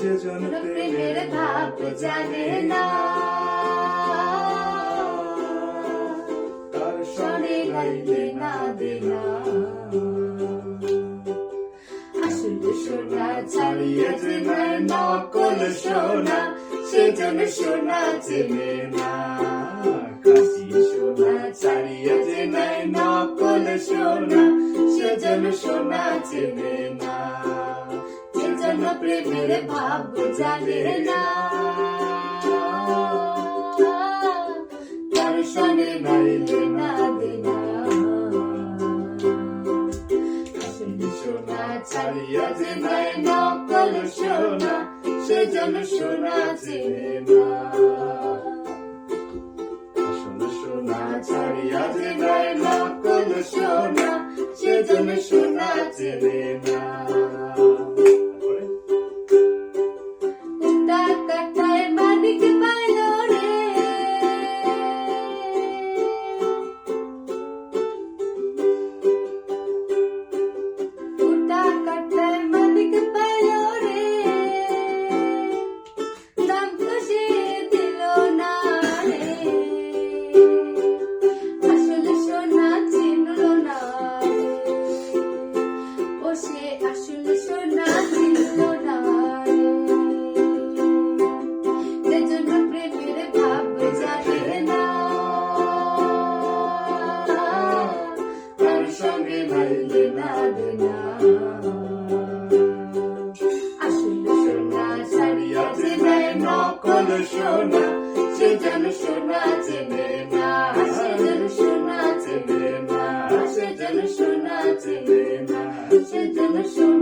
যে জন প্রেমের ভাব জানে না। তার সনে গাইলে না দেনা। আসল সোনা ছাড়িয়ে যে নকল সোনা সেজন সোনা চেনে না। কাশি সোনা ছাড়িয়ে যে নকল সোনা সেজন সোনা চেনে না। প্রেমের ভাব, জানে না। সনে নাইলে না দেনা। সোনা ছাড়িয়া যে নয় নকল সোনা সেজন সোনা চেনে না। সোনা ছাড়িয়া যে নয় নকল সোনা সেজন সোনা চেনে না। আসলে সোনা চিনল না সেজন্য প্রেমের ভাব জানে না তার সঙ্গে নাইলে না দেনা আসলে সোনা সারিয়া যে নকল সোনা, সে যেন সোনা the show.